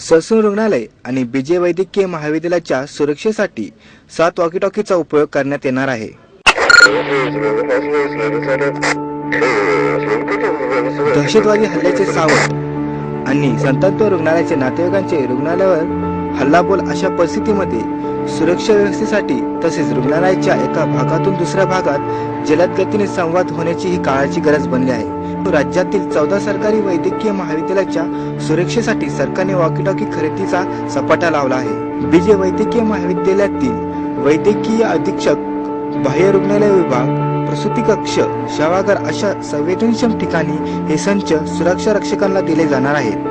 Sassoon रुग्णालय आणि बीजे वैद्यकीय महाविद्यालयाच्या सुरक्षेसाठी सात वॉकीटॉकीचा उपयोग करण्यात येणार आहे. दहशतवादी हल्ल्याचे सावट आणि संतत्व रुग्णालयाचे नातेवाईकांचे रुग्णालयावर हल्लाबोल अशा परिस्थितीमध्ये सुरक्षा व्यवस्थेसाठी तसेच रुग्णालयाच्या एका भागातून दुसऱ्या भागात जलद गतीने संवाद होण्याची ही काळाची गरज बनली आहे. राज्यातील चौदा सरकारी वैद्यकीय महाविद्यालयाच्या सुरक्षेसाठी सरकारने वॉकीटॉकी खरेदीचा सपाटा लावला आहे. बीजे वैद्यकीय महाविद्यालयातील वैद्यकीय अधीक्षक बाह्य रुग्णालय विभाग प्रसूती कक्ष शवागार अशा संवेदनक्षम ठिकाणी हे संच सुरक्षा रक्षकांना दिले जाणार आहेत.